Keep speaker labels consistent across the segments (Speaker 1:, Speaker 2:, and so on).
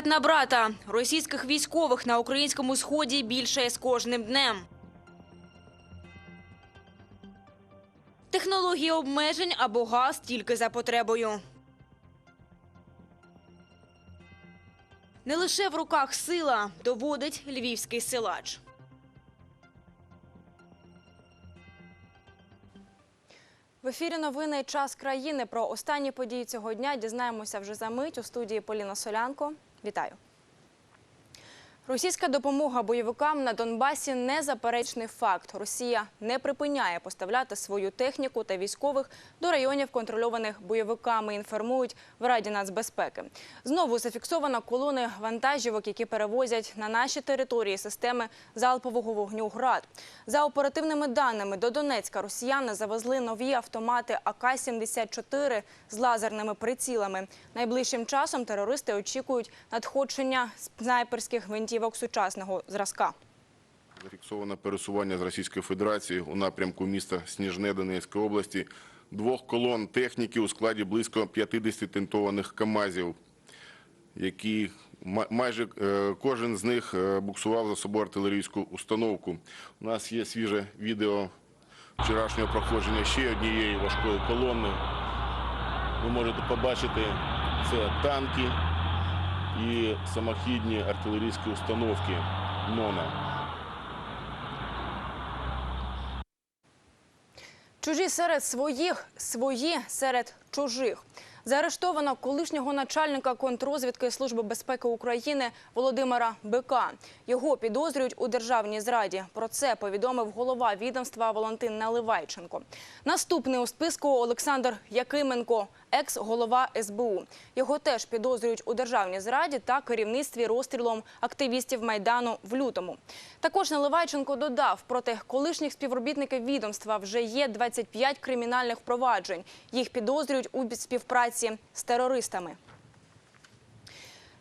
Speaker 1: Брат на брата. Російських військових на українському сході більше з кожним днем. Технології обмежень або газ тільки за потребою. Не лише в руках сила, доводить львівський силач.
Speaker 2: В ефірі новини Час країни. Про останні події цього дня дізнаємося вже за мить у студії Поліна Солянко. Вітаю. Російська допомога бойовикам на Донбасі незаперечний факт. Росія не припиняє поставляти свою техніку та військових до районів, контрольованих бойовиками. Інформують в Раді нацбезпеки. Знову зафіксовано колони вантажівок, які перевозять на наші території системи залпового вогню ГРАД. За оперативними даними до Донецька росіяни завезли нові автомати АК-74 з лазерними прицілами. Найближчим часом терористи очікують надходження снайперських гвинтівок сучасного зразка.
Speaker 3: Зафіксовано пересування з Російської Федерації у напрямку міста Сніжне Донецької області двох колон техніки у складі близько 50 тентованих КАМАЗів, які майже е, кожен з них е, буксував за собою артилерійську установку. У нас є свіже відео вчорашнього проходження ще однієї важкої колони. Ви можете побачити, це танки і самохідні артилерійські установки НОНА.
Speaker 2: Чужі серед своїх, свої серед чужих. Заарештовано колишнього начальника контррозвідки Служби безпеки України Володимира Бика. Його підозрюють у державній зраді. Про це повідомив голова відомства Валентин Наливайченко. Наступний у списку Олександр Якименко, екс-голова СБУ. Його теж підозрюють у державній зраді та керівництві розстрілом активістів Майдану в лютому. Також Наливайченко додав, проти колишніх співробітників відомства вже є 25 кримінальних впроваджень. Їх підозрюють у співпраці з терористами.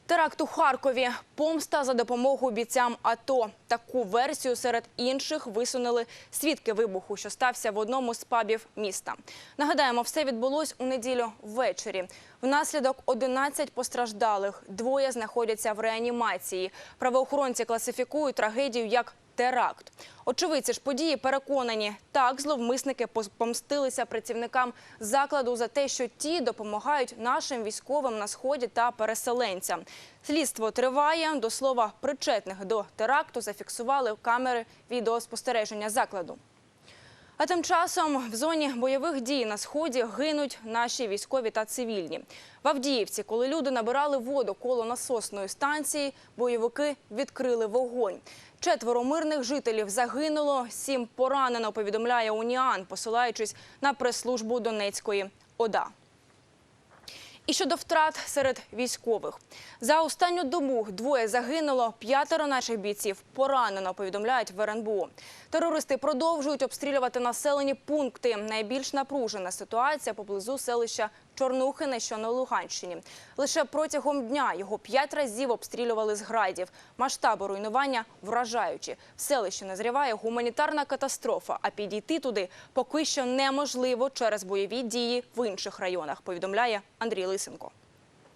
Speaker 2: Теракт у Харкові. Помста за допомогою бійцям АТО. Таку версію серед інших висунули свідки вибуху, що стався в одному з пабів міста. Нагадаємо, все відбулось у неділю ввечері. Внаслідок 11 постраждалих. Двоє знаходяться в реанімації. Правоохоронці класифікують трагедію як теракт. Очевидці ж події переконані, так зловмисники помстилися працівникам закладу за те, що ті допомагають нашим військовим на сході та переселенцям. Слідство триває. До слова, причетних до теракту зафіксували камери відеоспостереження закладу. А тим часом в зоні бойових дій на сході гинуть наші військові та цивільні. В Авдіївці, коли люди набирали воду коло насосної станції, бойовики відкрили вогонь. Четверо мирних жителів загинуло, сім поранено, повідомляє Уніан, посилаючись на прес-службу Донецької ОДА. І щодо втрат серед військових. За останню добу двоє загинуло, п'ятеро наших бійців поранено, повідомляють в РНБО. Терористи продовжують обстрілювати населені пункти. Найбільш напружена ситуація поблизу селища Чорнухине, що на Луганщині. Лише протягом дня його п'ять разів обстрілювали з градів. Масштаби руйнування вражаючі. В селищі назріває гуманітарна катастрофа, а підійти туди поки що неможливо через бойові дії в інших районах, повідомляє Андрій Лисенко.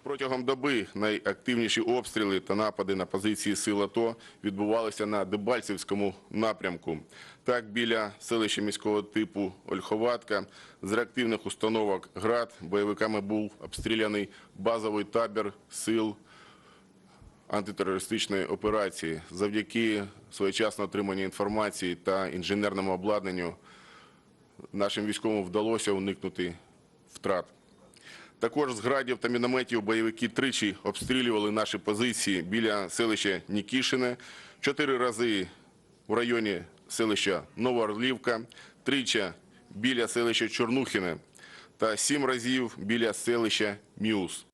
Speaker 3: Протягом доби найактивніші обстріли та напади на позиції сил АТО відбувалися на Дебальцевському напрямку. Так, біля селища міського типу Ольховатка з реактивних установок ГРАД бойовиками був обстріляний базовий табір сил антитерористичної операції. Завдяки своєчасно отриманій інформації та інженерному обладнанню нашим військовим вдалося уникнути втрат. Також з градів та мінометів бойовики тричі обстрілювали наші позиції біля селища Нікішине, чотири рази в районі селища Новоорлівка, тричі біля селища Чорнухіне та сім разів біля селища Міус.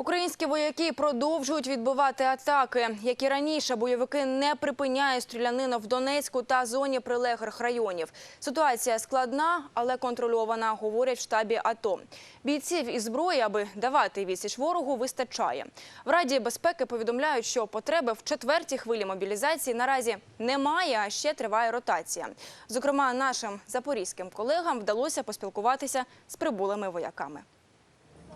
Speaker 2: Українські вояки продовжують відбивати атаки. Як і раніше, бойовики не припиняють стрілянину в Донецьку та зоні прилеглих районів. Ситуація складна, але контрольована, говорять в штабі АТО. Бійців і зброї, аби давати відсіч ворогу, вистачає. В Раді безпеки повідомляють, що потреби в четвертій хвилі мобілізації наразі немає, а ще триває ротація. Зокрема, нашим запорізьким колегам вдалося поспілкуватися з прибулими вояками.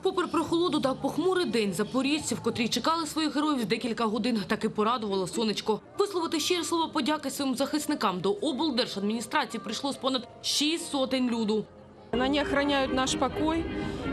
Speaker 4: Попри прохолоду та похмурий день, запоріжці, в котрій чекали своїх героїв декілька годин, таки порадувало сонечко. Висловити щире слово подяки своїм захисникам до облдержадміністрації прийшло з понад шість сотень люду.
Speaker 5: Они охраняют наш покой,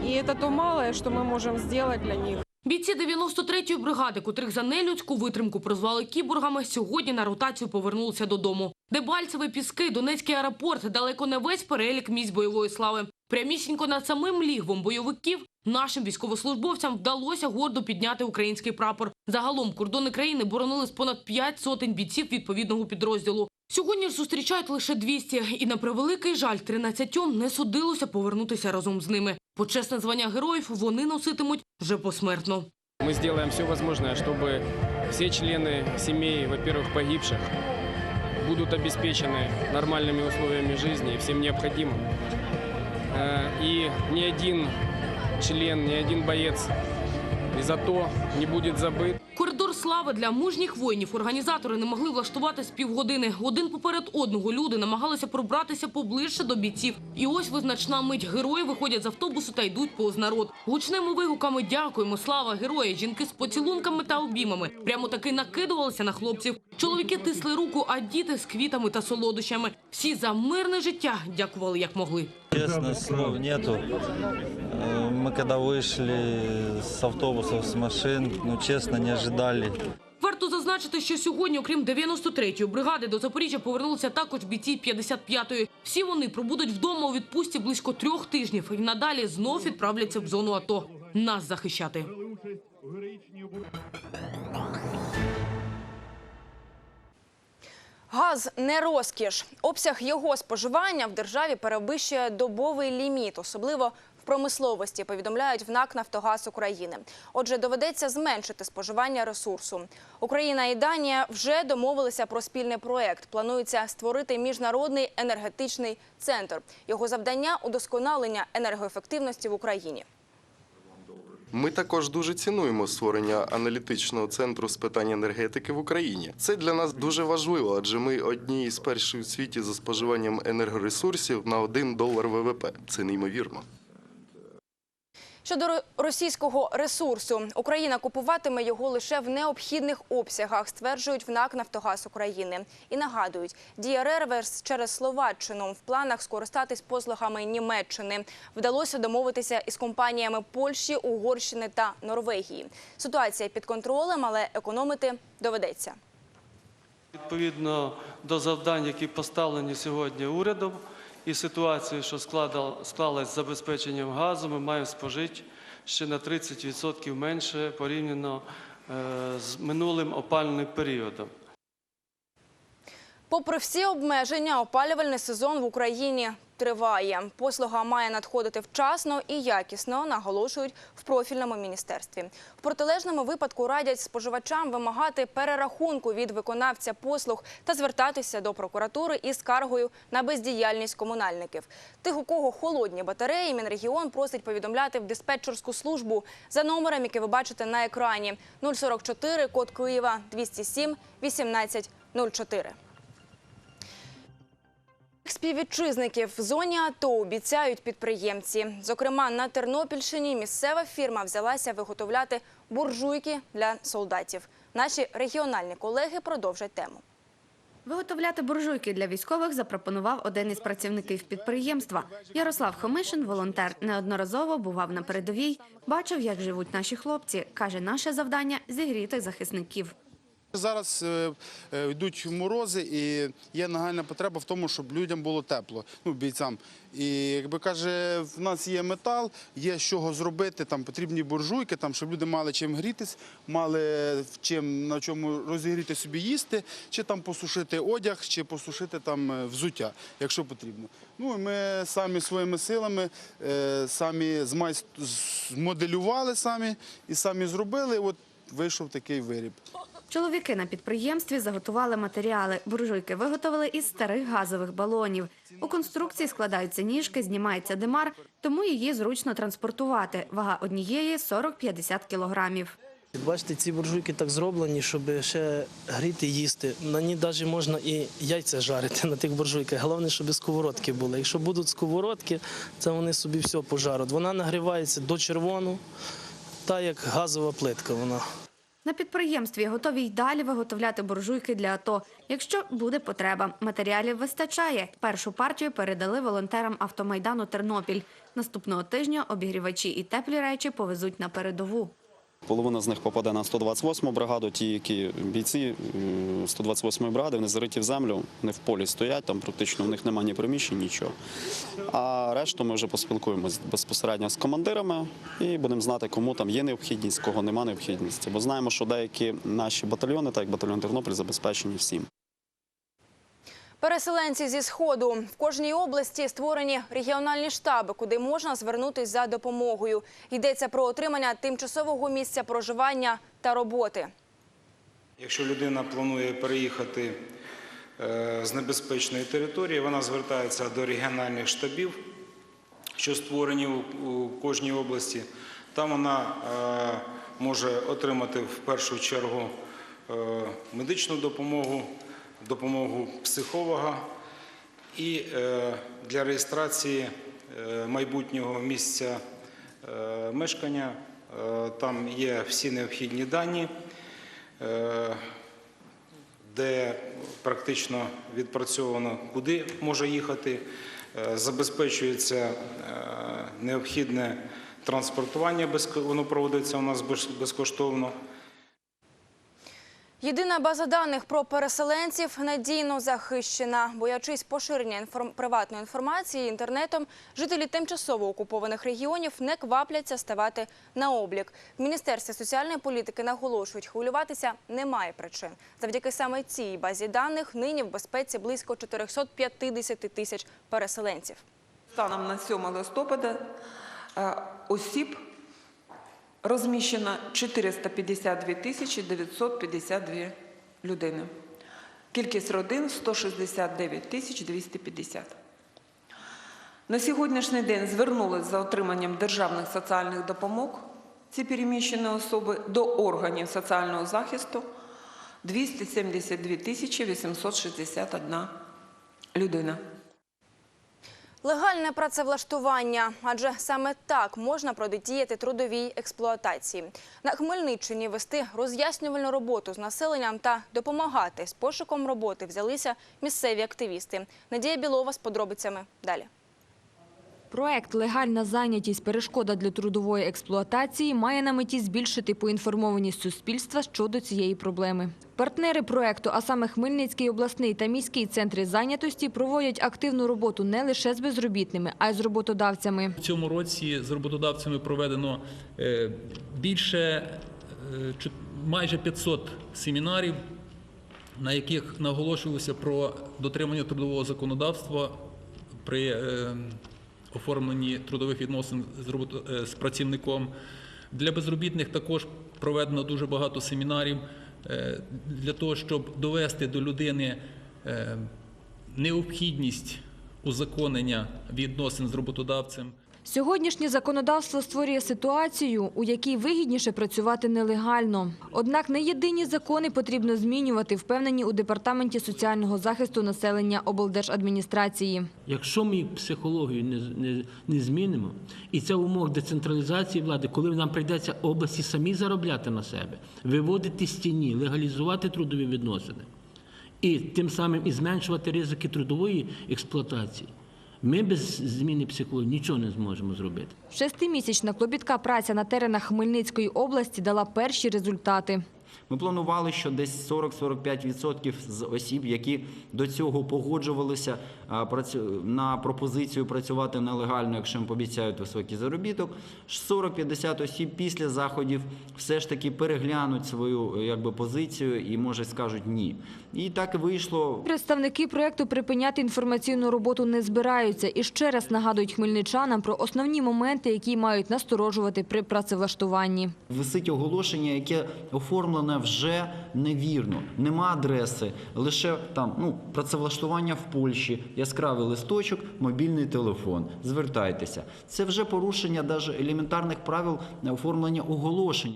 Speaker 5: и это то малое, что мы можем сделать для них.
Speaker 4: Бійці 93-ї бригади, котрих за нелюдську витримку прозвали кіборгами, сьогодні на ротацію повернулися додому. Дебальцеві піски, Донецький аеропорт, далеко не весь перелік місць бойової слави. Прямісінько над самим лігвом бойовиків нашим військовослужбовцям вдалося гордо підняти український прапор. Загалом кордони країни боронили з понад 5 сотень бійців відповідного підрозділу. Сьогодні ж зустрічають лише 200, і на превеликий жаль 13 не судилося повернутися разом з ними. Почесне звання героїв вони носитимуть вже посмертно.
Speaker 6: Мы сделаем все возможное, чтобы все члены семей, во-первых, погибших, будут обеспечены нормальными условиями жизни и всем необходимым. Э, И ни один член, ни один боец из АТО не будет забыт.
Speaker 4: Коридор слави для мужніх воїнів організатори не могли влаштувати з півгодини. Один поперед одного люди намагалися пробратися поближче до бійців. І ось визначна мить. Герої виходять з автобусу та йдуть повз народ. Гучними вигуками «Дякуємо! Слава! Герої!» Жінки з поцілунками та обіймами прямо таки накидувалися на хлопців. Чоловіки тисли руку, а діти з квітами та солодощами. Всі за мирне життя дякували як могли.
Speaker 7: Честно, слов нету. Э, Мы когда вышли с автобусов, с машин, ну честно, не ожидали.
Speaker 4: Варто зазначити, що сьогодні, окрім 93-ї бригади, до Запоріжжя повернулися також бійці 55-ї. Всі вони пробудуть вдома у відпустці близько трьох тижнів і надалі знов відправляться в зону АТО. Нас захищати.
Speaker 2: Газ не розкіш. Обсяг його споживання в державі перевищує добовий ліміт, особливо в промисловості, повідомляють в НАК «Нафтогаз України». Отже, доведеться зменшити споживання ресурсу. Україна і Данія вже домовилися про спільний проект. Планується створити міжнародний енергетичний центр. Його завдання – удосконалення енергоефективності в Україні.
Speaker 8: Ми також дуже цінуємо створення аналітичного центру з питань енергетики в Україні. Це для нас дуже важливо, адже ми одні із перших у світі за споживанням енергоресурсів на 1 долар ВВП. Це неймовірно.
Speaker 2: Щодо російського ресурсу, Україна купуватиме його лише в необхідних обсягах, стверджують в НАК «Нафтогаз України». І нагадують, дія реверс через Словаччину в планах скористатись послугами Німеччини. Вдалося домовитися із компаніями Польщі, Угорщини та Норвегії. Ситуація під контролем, але економити доведеться.
Speaker 9: Відповідно до завдань, які поставлені сьогодні урядом, і ситуацію, що склалась з забезпеченням газу, ми маємо спожити ще на 30% менше порівняно е, з минулим опальним періодом.
Speaker 2: Попри всі обмеження, опалювальний сезон в Україні триває. Послуга має надходити вчасно і якісно, наголошують в профільному міністерстві. В протилежному випадку радять споживачам вимагати перерахунку від виконавця послуг та звертатися до прокуратури із скаргою на бездіяльність комунальників. Тих, у кого холодні батареї, Мінрегіон просить повідомляти в диспетчерську службу за номером, який ви бачите на екрані 044, код Києва 207 18 04. Співвітчизників в зоні АТО обіцяють підприємці. Зокрема, на Тернопільщині місцева фірма взялася виготовляти буржуйки для солдатів. Наші регіональні колеги продовжать тему.
Speaker 10: Виготовляти буржуйки для військових запропонував один із працівників підприємства. Ярослав Хомишин, волонтер, неодноразово бував на передовій, бачив, як живуть наші хлопці. Каже, наше завдання зігріти захисників.
Speaker 11: Зараз е, е, йдуть морози, і є нагальна потреба в тому, щоб людям було тепло, ну бійцям. І якби каже, в нас є метал, є з чого зробити. Там потрібні буржуйки, там щоб люди мали чим грітись, мали чим на чому розігріти собі їсти, чи там посушити одяг, чи посушити там е, взуття, якщо потрібно. Ну і ми самі своїми силами самі змоделювали самі і самі зробили. От вийшов такий виріб.
Speaker 10: Чоловіки на підприємстві заготували матеріали. Буржуйки виготовили із старих газових балонів. У конструкції складаються ніжки, знімається димар, тому її зручно транспортувати. Вага однієї 40-50 кілограмів.
Speaker 12: Бачите, ці буржуйки так зроблені, щоб ще гріти, їсти. На ній навіть можна і яйця жарити на тих буржуйках. Головне, щоб сковородки були. Якщо будуть сковородки, це вони собі все пожаруть. Вона нагрівається до червону, та як газова плитка вона.
Speaker 10: На підприємстві готові й далі виготовляти буржуйки для АТО, якщо буде потреба. Матеріалів вистачає. Першу партію передали волонтерам автомайдану Тернопіль. Наступного тижня обігрівачі і теплі речі повезуть на передову.
Speaker 13: Половина з них попаде на 128-му бригаду. Ті, які бійці е, 128-ї бригади, вони зариті в землю, вони в полі стоять, там практично в них немає ні приміщень, нічого. А решту ми вже поспілкуємося безпосередньо з командирами і будемо знати, кому там є необхідність, кого немає необхідності. Бо знаємо, що деякі наші батальйони, так як батальйон Тернопіль, забезпечені всім.
Speaker 2: Переселенці зі сходу в кожній області створені регіональні штаби, куди можна звернутися за допомогою. Йдеться про отримання тимчасового місця проживання та роботи.
Speaker 14: Якщо людина планує переїхати е, з небезпечної території, вона звертається до регіональних штабів, що створені у- кожній області. Там вона е, може отримати в першу чергу е, медичну допомогу, допомогу психолога і е, для реєстрації е, майбутнього місця е, мешкання там є всі необхідні дані. Де практично відпрацьовано, куди може їхати, забезпечується необхідне транспортування, воно проводиться у нас безкоштовно.
Speaker 2: Єдина база даних про переселенців надійно захищена. Боячись поширення інформ- приватної інформації інтернетом, жителі тимчасово окупованих регіонів не квапляться ставати на облік. В Міністерстві соціальної політики наголошують, хвилюватися немає причин. Завдяки саме цій базі даних нині в безпеці близько 450 тисяч переселенців.
Speaker 15: Станом на 7 листопада е, осіб розміщено 452 тисячі 952 людини. Кількість родин 169 тисяч 250. На сьогоднішній день звернулись за отриманням державних соціальних допомог ці переміщені особи до органів соціального захисту 272 тисячі 861 людина.
Speaker 2: Легальне працевлаштування, адже саме так можна протидіяти трудовій експлуатації. На Хмельниччині вести роз'яснювальну роботу з населенням та допомагати з пошуком роботи взялися місцеві активісти. Надія Білова з подробицями далі.
Speaker 16: Проект Легальна зайнятість перешкода для трудової експлуатації має на меті збільшити поінформованість суспільства щодо цієї проблеми. Партнери проекту, а саме Хмельницький обласний та міський центри зайнятості, проводять активну роботу не лише з безробітними, а й з роботодавцями.
Speaker 17: В цьому році з роботодавцями проведено е, більше е, майже 500 семінарів, на яких наголошувалося про дотримання трудового законодавства при е, оформленні трудових відносин е, з працівником. Для безробітних також проведено дуже багато семінарів е, для того, щоб довести до людини е, необхідність узаконення відносин з роботодавцем.
Speaker 16: Сьогоднішнє законодавство створює ситуацію, у якій вигідніше працювати нелегально. Однак не єдині закони потрібно змінювати, впевнені у Департаменті соціального захисту населення облдержадміністрації.
Speaker 18: Якщо ми психологію не, не, не змінимо, і це в умовах децентралізації влади, коли нам прийдеться області самі заробляти на себе, виводити з тіні, легалізувати трудові відносини і тим самим і зменшувати ризики трудової експлуатації, ми без зміни психології нічого не зможемо зробити.
Speaker 16: Шестимісячна клопітка праця на теренах Хмельницької області дала перші результати.
Speaker 19: Ми планували, що десь 40-45% з осіб, які до цього погоджувалися на пропозицію працювати нелегально, якщо їм пообіцяють високий заробіток, 40-50 осіб після заходів все ж таки переглянуть свою якби, позицію і може скажуть ні. І так вийшло.
Speaker 16: Представники проєкту припиняти інформаційну роботу не збираються і ще раз нагадують хмельничанам про основні моменти, які мають насторожувати при працевлаштуванні.
Speaker 19: Висить оголошення, яке оформлене вже невірно. Нема адреси, лише там ну працевлаштування в Польщі, яскравий листочок, мобільний телефон. Звертайтеся. Це вже порушення навіть елементарних правил оформлення оголошень.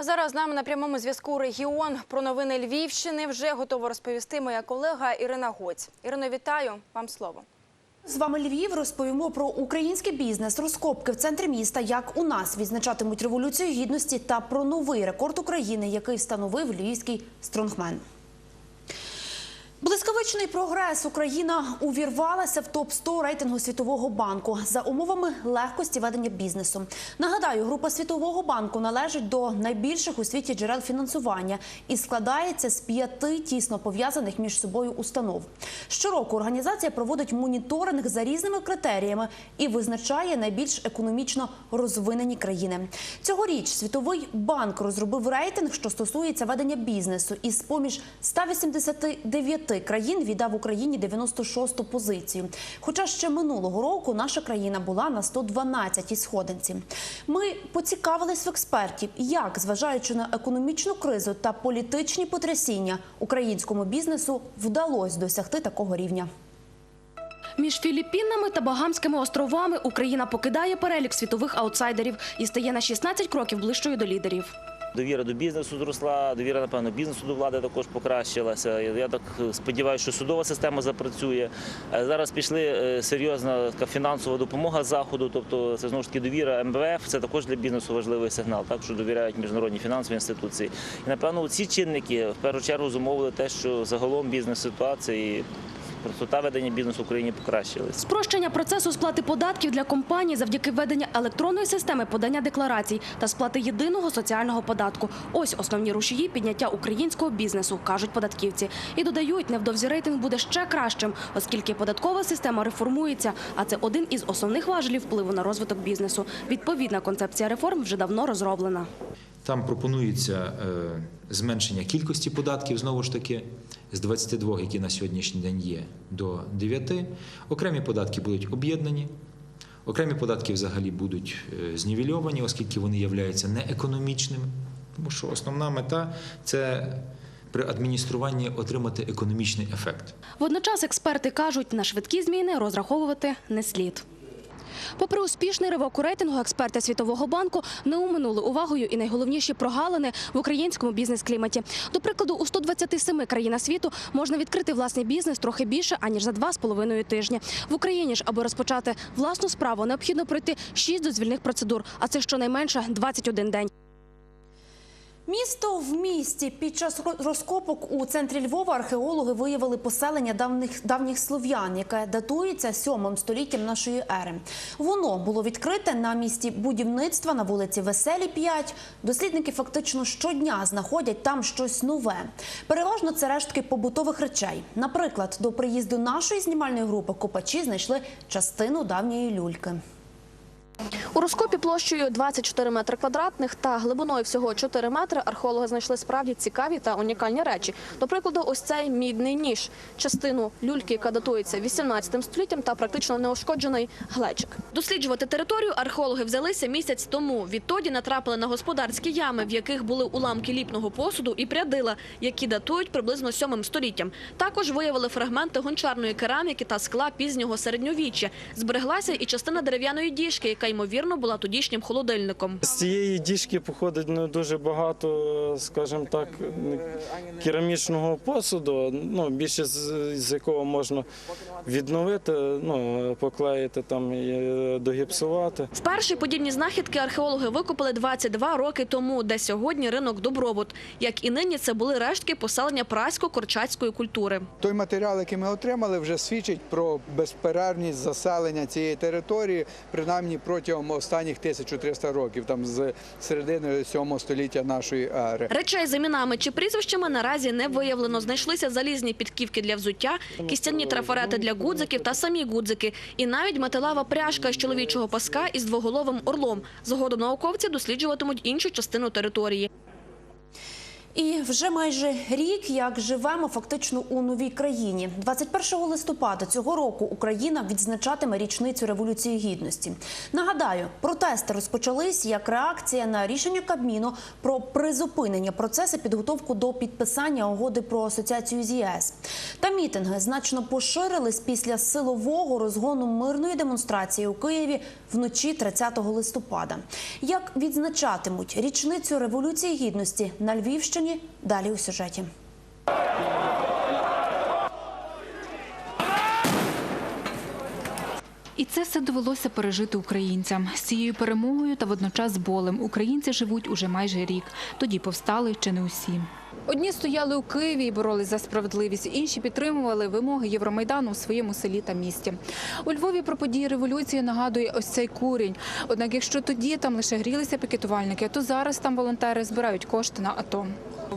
Speaker 2: Зараз з нами на прямому зв'язку регіон. Про новини Львівщини вже готова розповісти моя колега Ірина Гоць. Ірино, вітаю. Вам слово.
Speaker 20: З вами Львів розповімо про український бізнес, розкопки в центрі міста, як у нас відзначатимуть революцію гідності та про новий рекорд України, який встановив львівський стронгмен. Блискавичний прогрес Україна увірвалася в топ 100 рейтингу Світового банку за умовами легкості ведення бізнесу. Нагадаю, група Світового банку належить до найбільших у світі джерел фінансування і складається з п'яти тісно пов'язаних між собою установ. Щороку організація проводить моніторинг за різними критеріями і визначає найбільш економічно розвинені країни. Цьогоріч Світовий банк розробив рейтинг, що стосується ведення бізнесу, і з поміж 189 країн віддав Україні 96-ту позицію. Хоча ще минулого року наша країна була на 112-й сходинці. Ми поцікавились в експертів, як, зважаючи на економічну кризу та політичні потрясіння, українському бізнесу вдалося досягти такого рівня.
Speaker 21: Між Філіппінами та Багамськими островами Україна покидає перелік світових аутсайдерів і стає на 16 кроків ближчою до лідерів.
Speaker 22: Довіра до бізнесу зросла, довіра, напевно, бізнесу до влади також покращилася. Я так сподіваюся, що судова система запрацює. Е, Зараз пішли е, серйозна така фінансова допомога заходу, тобто це знову ж таки довіра МВФ. Це також для бізнесу важливий сигнал, так що довіряють міжнародні фінансові інституції. І напевно ці чинники в першу чергу зумовили те, що загалом бізнес ситуації. Простота ведення бізнесу в Україні покращилась.
Speaker 21: Спрощення процесу сплати податків для компаній завдяки введення електронної системи подання декларацій та сплати єдиного соціального податку. Ось основні рушії підняття українського бізнесу, кажуть податківці. І додають, невдовзі рейтинг буде ще кращим, оскільки податкова система реформується, а це один із основних важелів впливу на розвиток бізнесу. Відповідна концепція реформ вже давно розроблена.
Speaker 23: Там пропонується е, зменшення кількості податків, знову ж таки, з 22, які на сьогоднішній день є, до 9. Окремі податки будуть об'єднані, окремі податки взагалі будуть е, знівельовані, оскільки вони являються неекономічними. Тому що основна мета це при адмініструванні отримати економічний ефект.
Speaker 21: Водночас експерти кажуть, на швидкі зміни розраховувати не слід. Попри успішний ривок у рейтингу, експерти Світового банку не уминули увагою і найголовніші прогалини в українському бізнес-кліматі. До прикладу, у 127 країнах світу можна відкрити власний бізнес трохи більше, аніж за два з половиною тижні. В Україні ж, аби розпочати власну справу, необхідно пройти 6 дозвільних процедур, а це щонайменше 21 день.
Speaker 20: Місто в місті під час розкопок у центрі Львова археологи виявили поселення давніх давніх слов'ян, яке датується 7 століттям нашої ери. Воно було відкрите на місці будівництва на вулиці Веселі 5. Дослідники фактично щодня знаходять там щось нове. Переважно це рештки побутових речей. Наприклад, до приїзду нашої знімальної групи копачі знайшли частину давньої люльки.
Speaker 21: У розкопі площею 24 метри квадратних та глибиною всього 4 метри археологи знайшли справді цікаві та унікальні речі. До прикладу, ось цей мідний ніж, частину люльки, яка датується 18 століттям та практично неушкоджений глечик. Досліджувати територію археологи взялися місяць тому. Відтоді натрапили на господарські ями, в яких були уламки ліпного посуду і прядила, які датують приблизно 7 століттям. Також виявили фрагменти гончарної кераміки та скла пізнього середньовіччя. Збереглася і частина дерев'яної діжки, яка ймовірно була тодішнім холодильником.
Speaker 12: З цієї діжки походить ну, дуже багато, скажімо так, керамічного посуду, ну, більше з, з якого можна відновити, ну, поклеїти там і догіпсувати.
Speaker 21: Вперше подібні знахідки археологи викопали 22 роки тому, де сьогодні ринок Добробут. Як і нині, це були рештки поселення прасько-корчацької культури.
Speaker 24: Той матеріал, який ми отримали, вже свідчить про безперервність заселення цієї території, принаймні протягом останніх 1300 років, там з середини 7 століття нашої ери.
Speaker 21: Речей з іменами чи прізвищами наразі не виявлено. Знайшлися залізні підківки для взуття, кістяні трафарети для гудзиків та самі гудзики. І навіть металева пряжка з чоловічого паска із двоголовим орлом. Згодом науковці досліджуватимуть іншу частину території.
Speaker 20: І вже майже рік, як живемо фактично у новій країні. 21 листопада цього року Україна відзначатиме річницю революції гідності. Нагадаю, протести розпочались як реакція на рішення Кабміну про призупинення процесу підготовку до підписання угоди про асоціацію з ЄС. Та мітинги значно поширились після силового розгону мирної демонстрації у Києві вночі 30 листопада. Як відзначатимуть річницю революції гідності на Львівщині? Далі у сюжеті.
Speaker 25: І це все довелося пережити українцям. З цією перемогою та водночас болем українці живуть уже майже рік. Тоді повстали чи не усі. Одні стояли у Києві і боролись за справедливість, інші підтримували вимоги Євромайдану у своєму селі та місті. У Львові про події революції нагадує ось цей курінь. Однак, якщо тоді там лише грілися пікетувальники, то зараз там волонтери збирають кошти на АТО.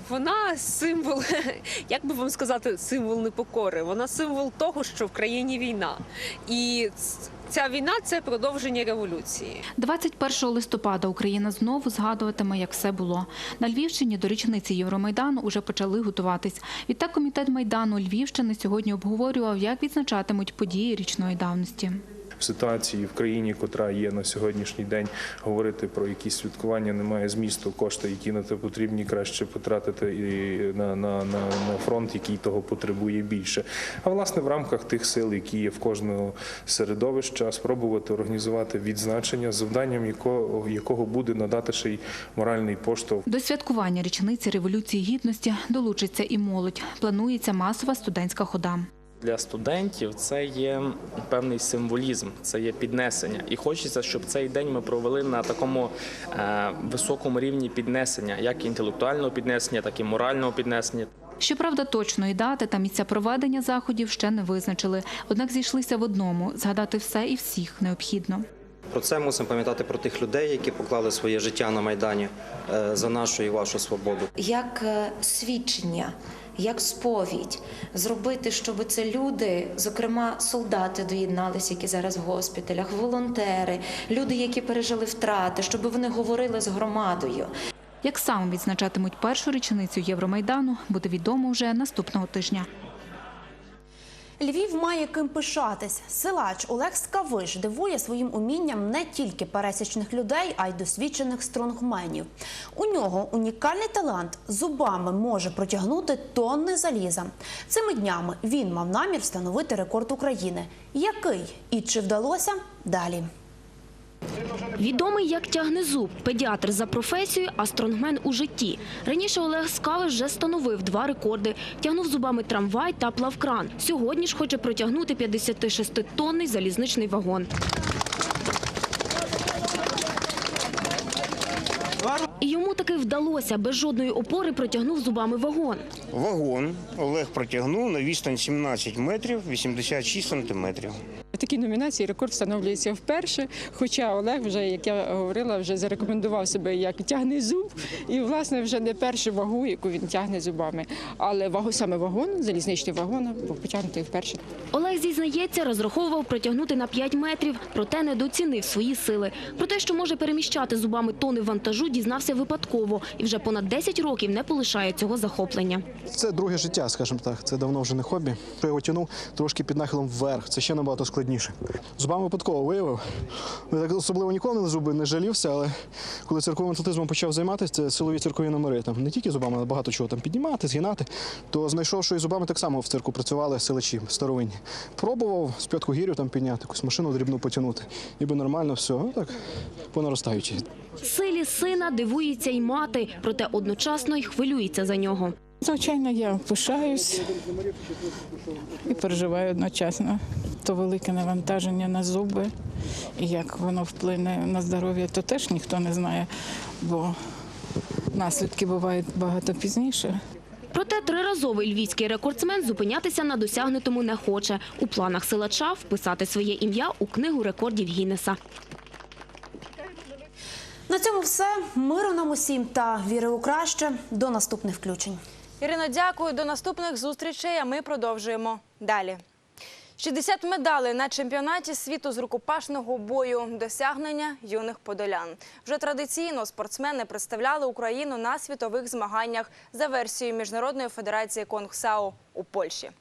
Speaker 26: Вона символ, як би вам сказати, символ непокори. Вона символ того, що в країні війна. І ця війна це продовження революції.
Speaker 25: 21 листопада Україна знову згадуватиме, як все було. На Львівщині до річниці Євромайдану уже почали готуватись. Відтак комітет Майдану Львівщини сьогодні обговорював, як відзначатимуть події річної давності.
Speaker 27: Ситуації в країні, котра є на сьогоднішній день, говорити про якісь святкування немає змісту. Кошти, які на це потрібні, краще потратити на, на, на, на фронт, який того потребує більше. А власне в рамках тих сил, які є в кожного середовища, спробувати організувати відзначення, завданням якого, якого буде надати ще й моральний поштовх.
Speaker 25: До святкування річниці Революції Гідності долучиться і молодь. Планується масова студентська хода.
Speaker 28: Для студентів це є певний символізм, це є піднесення. І хочеться, щоб цей день ми провели на такому е, високому рівні піднесення, як інтелектуального піднесення, так і морального піднесення.
Speaker 25: Щоправда, точної дати та місця проведення заходів ще не визначили. Однак зійшлися в одному – згадати все і всіх необхідно.
Speaker 29: Про це мусимо пам'ятати про тих людей, які поклали своє життя на майдані е, за нашу і вашу свободу.
Speaker 30: як е, свідчення, як сповідь, зробити, щоб це люди, зокрема солдати, доєдналися, які зараз в госпіталях, волонтери, люди, які пережили втрати, щоб вони говорили з громадою.
Speaker 25: Як саме відзначатимуть першу річницю Євромайдану, буде відомо вже наступного тижня.
Speaker 20: Львів має ким пишатись. Силач Олег Скавиш дивує своїм умінням не тільки пересічних людей, а й досвідчених стронгменів. У нього унікальний талант зубами може протягнути тонни заліза. Цими днями він мав намір встановити рекорд України. Який і чи вдалося далі?
Speaker 31: Відомий як тягнезуб, педіатр за професією, а стронгмен у житті. Раніше Олег Скавиш вже становив два рекорди. Тягнув зубами трамвай та плавкран. Сьогодні ж хоче протягнути 56-тонний залізничний вагон. І йому таки вдалося. Без жодної опори протягнув зубами вагон.
Speaker 32: Вагон Олег протягнув на відстань 17 метрів 86 сантиметрів.
Speaker 33: Такій номінації рекорд встановлюється вперше. Хоча Олег вже, як я говорила, вже зарекомендував себе як тягне зуб, і власне вже не першу вагу, яку він тягне зубами. Але вагу саме вагон, залізничний вагон, був потягнутий вперше.
Speaker 31: Олег зізнається, розраховував протягнути на 5 метрів, проте недооцінив свої сили. Про те, що може переміщати зубами тони вантажу, дізнався випадково і вже понад 10 років не полишає цього захоплення.
Speaker 34: Це друге життя, скажімо так. Це давно вже не хобі. Я його тянув трошки під нахилом вверх. Це ще набагато складніше. Зубами випадково виявив. Я так особливо ніколи на зуби не жалівся, але коли цирковим атлетизмом почав займатися, це силові циркові номери. Там не тільки зубами, але багато чого там піднімати, згинати. То знайшов, що і зубами так само в цирку працювали силачі старовинні. Пробував з п'ятку гірю там підняти, якусь машину дрібну потягнути. Ніби нормально все. Ну так, понаростаючи.
Speaker 31: Силі сина дивується й мати, проте одночасно й хвилюється за нього.
Speaker 35: Звичайно, я пишаюсь і переживаю одночасно. То велике навантаження на зуби, і як воно вплине на здоров'я, то теж ніхто не знає, бо наслідки бувають багато пізніше.
Speaker 31: Проте триразовий львівський рекордсмен зупинятися на досягнутому не хоче. У планах силача вписати своє ім'я у книгу рекордів Гіннеса.
Speaker 20: На цьому все. Миру нам усім та віри у краще. До наступних включень.
Speaker 2: Ірино, дякую. До наступних зустрічей. А ми продовжуємо далі. 60 медалей на чемпіонаті світу з рукопашного бою. Досягнення юних подолян. Вже традиційно спортсмени представляли Україну на світових змаганнях за версією Міжнародної федерації Конгсау у Польщі.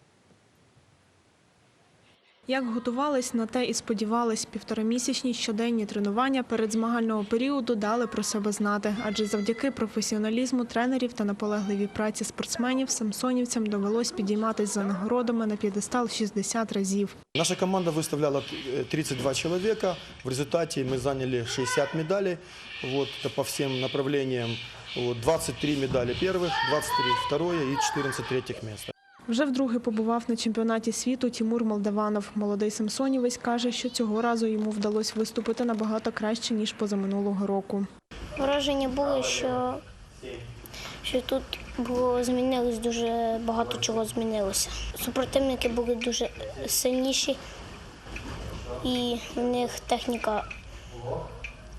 Speaker 36: Як готувались, на те і сподівались. Півторамісячні щоденні тренування перед змагального періоду дали про себе знати, адже завдяки професіоналізму тренерів та наполегливій праці спортсменів самсонівцям довелось підійматись за нагородами на п'єдестал 60 разів.
Speaker 37: Наша команда выставляла э, 32 человека. В результате мы заняли 60 медалей вот, это по всем направлениям. Вот, 23 медали первых, 23 второе и 14 третьих места.
Speaker 36: Вже вдруге побував на чемпіонаті світу Тімур Молдаванов. Молодий самсонівець каже, що цього разу йому вдалося виступити набагато краще, ніж позаминулого року.
Speaker 38: Враження було, що, що тут було змінилось дуже багато чого змінилося. Супротивники були дуже сильніші, і в них техніка,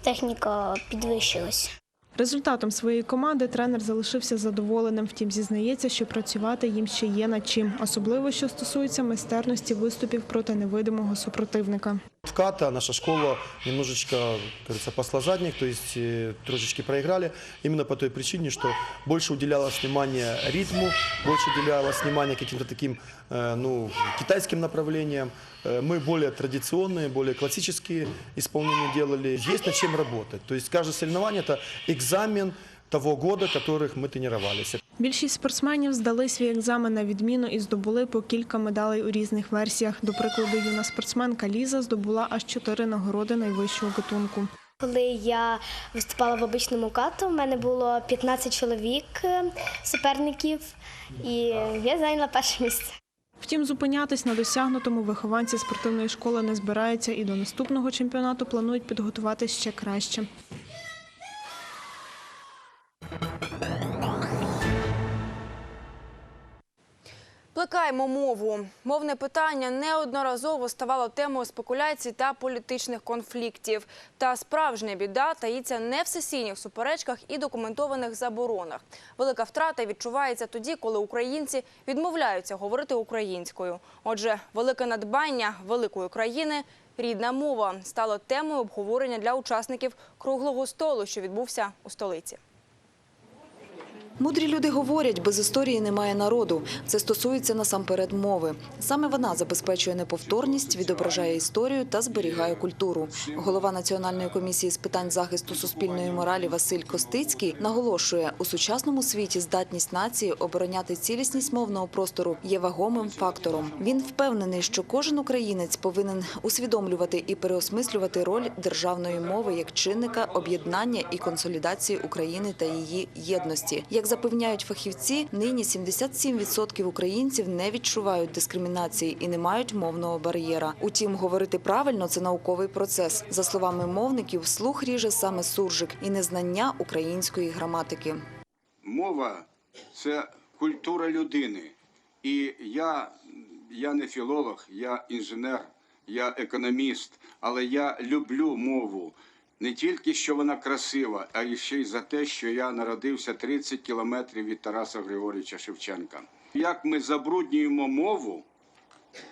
Speaker 38: техніка підвищилась.
Speaker 36: Результатом своєї команди тренер залишився задоволеним. Втім, зізнається, що працювати їм ще є над чим, особливо що стосується майстерності виступів проти невидимого супротивника.
Speaker 37: ВКАТа, наша школа немножечко, как говорится, пасла задних, то есть э, трошечки проиграли. Именно по той причине, что больше уделялось внимание ритму, больше уделялось внимание каким-то таким э, ну, китайским направлениям. Э, Мы более традиционные, более классические исполнения делали. Есть над чем работать. То есть каждое соревнование – это экзамен того года, которых мы тренировались.
Speaker 36: Більшість спортсменів здали свій екзамен на відміну і здобули по кілька медалей у різних версіях. До прикладу, юна спортсменка Ліза здобула аж чотири нагороди найвищого гатунку.
Speaker 38: Коли я виступала в обичному кату, в мене було 15 чоловік е, суперників, і я зайняла перше місце.
Speaker 36: Втім, зупинятись на досягнутому вихованці спортивної школи не збираються і до наступного чемпіонату планують підготуватись ще краще.
Speaker 2: Плекаємо мову. Мовне питання неодноразово ставало темою спекуляцій та політичних конфліктів. Та справжня біда таїться не в сесійних суперечках і документованих заборонах. Велика втрата відчувається тоді, коли українці відмовляються говорити українською. Отже, велике надбання великої країни рідна мова стало темою обговорення для учасників круглого столу, що відбувся у столиці.
Speaker 39: Мудрі люди говорять, без історії немає народу. Це стосується насамперед мови. Саме вона забезпечує неповторність, відображає історію та зберігає культуру. Голова Національної комісії з питань захисту суспільної моралі Василь Костицький наголошує, у сучасному світі здатність нації обороняти цілісність мовного простору є вагомим фактором. Він впевнений, що кожен українець повинен усвідомлювати і переосмислювати роль державної мови як чинника об'єднання і консолідації України та її єдності. Як запевняють фахівці, нині 77% українців не відчувають дискримінації і не мають мовного бар'єра. Утім, говорити правильно це науковий процес. За словами мовників, слух ріже саме суржик і незнання української граматики.
Speaker 40: Мова це культура людини. І я, я не філолог, я інженер, я економіст, але я люблю мову. Не тільки що вона красива, а і ще й за те, що я народився 30 кілометрів від Тараса Григорьовича Шевченка. Як ми забруднюємо мову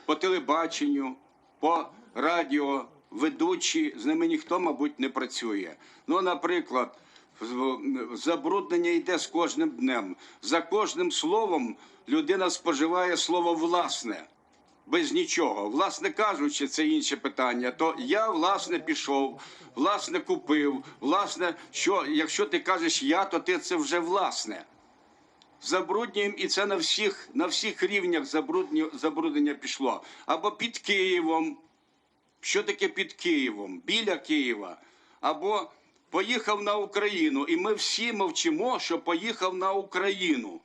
Speaker 40: по телебаченню, по радіо, ведучі, з ними ніхто, мабуть, не працює. Ну, наприклад, забруднення йде з кожним днем. За кожним словом людина споживає слово власне. Без нічого. Власне кажучи, це інше питання. То я власне пішов, власне купив, власне, що якщо ти кажеш я, то ти це вже власне. Забруднюємо і це на всіх, на всіх рівнях забруднення пішло. Або під Києвом. Що таке під Києвом? Біля Києва. Або поїхав на Україну. І ми всі мовчимо, що поїхав на Україну.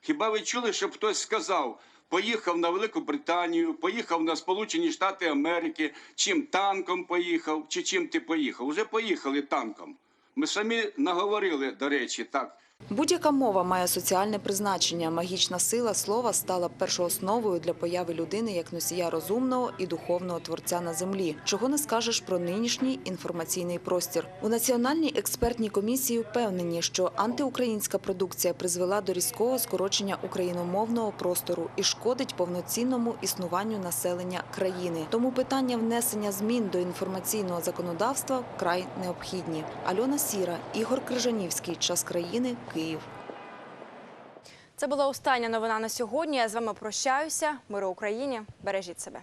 Speaker 40: Хіба ви чули, щоб хтось сказав, поїхав на Велику Британію, поїхав на Сполучені Штати Америки, чим танком поїхав, чи чим ти поїхав? Уже поїхали танком. Ми самі наговорили, до речі, так,
Speaker 39: Будь-яка мова має соціальне призначення. Магічна сила слова стала першоосновою для появи людини як носія розумного і духовного творця на землі. Чого не скажеш про нинішній інформаційний простір. У національній експертній комісії впевнені, що антиукраїнська продукція призвела до різкого скорочення україномовного простору і шкодить повноцінному існуванню населення країни. Тому питання внесення змін до інформаційного законодавства вкрай необхідні. Альона Сіра, Ігор Крижанівський. Час країни. Київ.
Speaker 2: Це була остання новина на сьогодні. Я з вами прощаюся. Миру Україні. Бережіть себе.